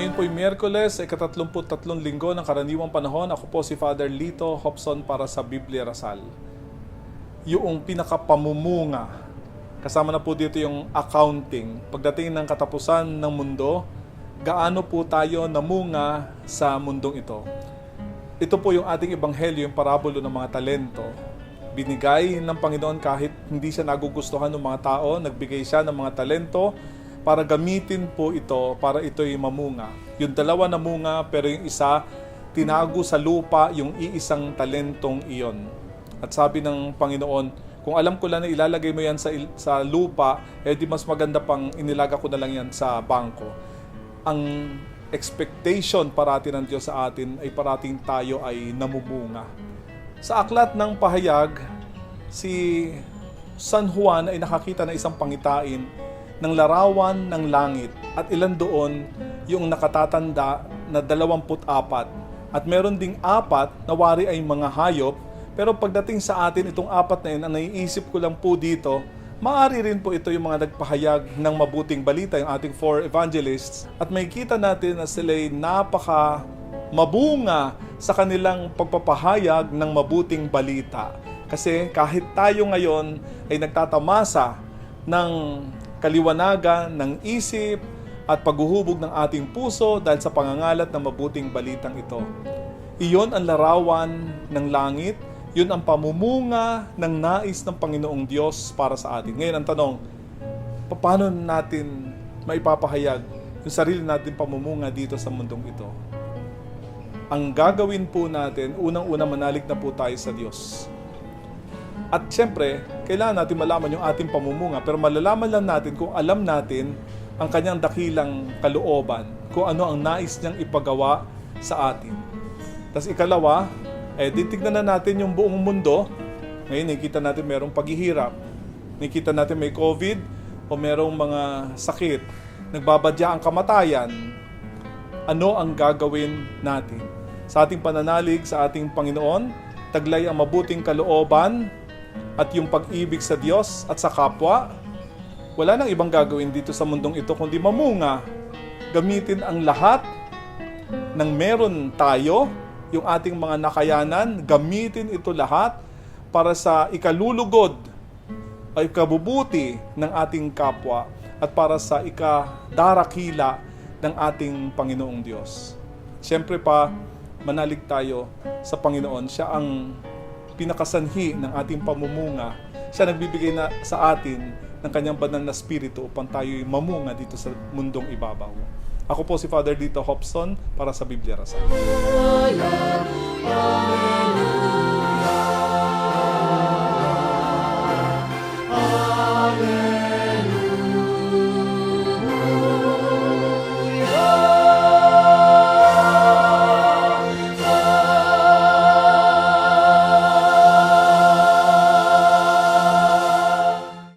Ngayon po'y Miyerkules, ikatatlumput-tatlong linggo ng karaniwang panahon. Ako po si Father Lito Hobson para sa Biblia Rasal. Yung pinakapamumunga. Kasama na po dito yung accounting. Pagdating ng katapusan ng mundo, gaano po tayo namunga sa mundong ito. Ito po yung ating ebanghelyo, yung parabulo ng mga talento. Binigay ng Panginoon kahit hindi siya nagugustuhan ng mga tao, nagbigay siya ng mga talento para gamitin po ito para ito'y mamunga. Yung dalawa na munga pero yung isa tinago sa lupa yung iisang talentong iyon. At sabi ng Panginoon, kung alam ko lang na ilalagay mo yan sa, sa lupa, eh di mas maganda pang inilaga ko na lang yan sa bangko. Ang expectation parati ng Diyos sa atin ay parating tayo ay namumunga. Sa aklat ng pahayag, si San Juan ay nakakita ng isang pangitain ng larawan ng langit at ilan doon yung nakatatanda na 24 at meron ding apat na wari ay mga hayop pero pagdating sa atin itong apat na yun ang naiisip ko lang po dito Maari rin po ito yung mga nagpahayag ng mabuting balita, yung ating four evangelists. At may kita natin na sila'y napaka mabunga sa kanilang pagpapahayag ng mabuting balita. Kasi kahit tayo ngayon ay nagtatamasa ng kaliwanagan ng isip at paghuhubog ng ating puso dahil sa pangangalat ng mabuting balitang ito. Iyon ang larawan ng langit yun ang pamumunga ng nais ng Panginoong Diyos para sa atin. Ngayon ang tanong, paano natin maipapahayag yung sarili natin pamumunga dito sa mundong ito? Ang gagawin po natin, unang-una manalig na po tayo sa Diyos. At siyempre, kailangan natin malaman yung ating pamumunga, pero malalaman lang natin kung alam natin ang kanyang dakilang kalooban, kung ano ang nais niyang ipagawa sa atin. Tapos ikalawa, eh titignan na natin yung buong mundo. Ngayon nakikita natin merong paghihirap. Nakikita natin may COVID o merong mga sakit. Nagbabadya ang kamatayan. Ano ang gagawin natin? Sa ating pananalig sa ating Panginoon, taglay ang mabuting kalooban at yung pag-ibig sa Diyos at sa kapwa. Wala nang ibang gagawin dito sa mundong ito kundi mamunga. Gamitin ang lahat ng meron tayo yung ating mga nakayanan, gamitin ito lahat para sa ikalulugod ay ikabubuti ng ating kapwa at para sa ikadarakila ng ating Panginoong Diyos. Siyempre pa, manalig tayo sa Panginoon. Siya ang pinakasanhi ng ating pamumunga. Siya nagbibigay na sa atin ng kanyang banal na spirito upang tayo mamunga dito sa mundong ibabaw. Ako po si Father Dito Hobson para sa Biblia Rasal. Amen.